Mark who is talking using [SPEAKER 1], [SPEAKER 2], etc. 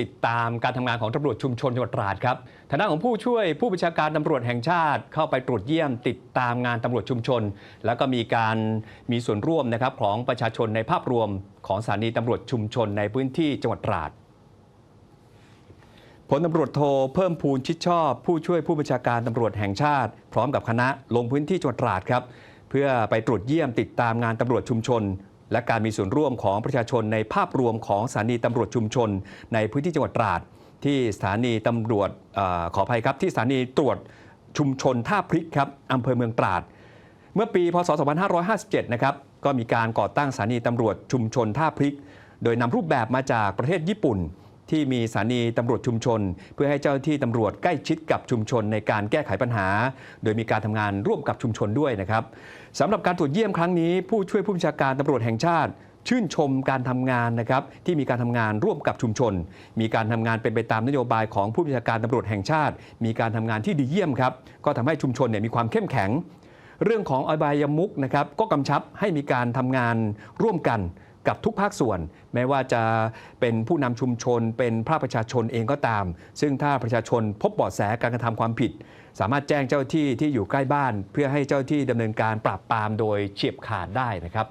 [SPEAKER 1] ติดตามการทำงานของตำรวจชุมชนจังหวัดตราดครับทางด้านของผู้ช่วยผู้บัญชาการตำรวจแห่งชาติเข้าไปตรวจเยี่ยม ติดตามงานตำรวจชุมชน แล้วก็มีการมีส่วนร่วมนะครับของประชาชนในภาพรวมของสถานีตำรวจชุมชนในพื้นที่จังหวัดตราดพลตำรวจโทเพิ่มพูนชิดชอบ ผู้ช่วยผู้บัญชาการตำรวจแห่งชาติ พร้อมกับคณะลงพื้นที่จังหวัดตราดครับ เพื่อไปตรวจเยี่ยมติดตามงานตำรวจชุมชน และการมีส่วนร่วมของประชาชนในภาพรวมของสถานีตำรวจชุมชน ในพื้นที่จังหวัดตราด ที่สถานีตำรวจออขออภัยครับ ที่สถานีตรวจชุมชนท่าพริกครับอำเภอเมืองตราด เมื่อปีพศ 2557 นะครับก็มีการก่อตั้งสถานีตำรวจชุมชนท่าพริก โดยนำรูปแบบมาจากประเทศญี่ปุ่น ที่มีสถานีตำรวจชุมชน เพื่อให้เจ้าหน้าที่ตำรวจใกล้ชิดกับชุมชนในการแก้ไขปัญหา โดยมีการทำงานร่วมกับชุมชนด้วยนะครับสำหรับการตรวจเยี่ยมครั้งนี้ ผู้ช่วยผู้บัญชาการตำรวจแห่งชาติชื่นชมการทำงานนะครับที่มีการทำงานร่วมกับชุมชน มีการทำงานเป็นไปตามนโยบายของผู้บัญชาการตำรวจแห่งชาติ มีการทำงานที่ดีเยี่ยมครับก็ทำให้ชุมชนเนี่ยมีความเข้มแข็ง เรื่องของอบายมุกนะครับก็กำชับให้มีการทำงานร่วมกัน กับทุกภาคส่วน แม้ว่าจะเป็นผู้นำชุมชน เป็นภาคประชาชนเองก็ตาม ซึ่งถ้าประชาชนพบเบาะแสการกระทำความผิด สามารถแจ้งเจ้าที่ที่อยู่ใกล้บ้าน เพื่อให้เจ้าที่ดำเนินการปราบปรามโดยเฉียบขาดได้นะครับ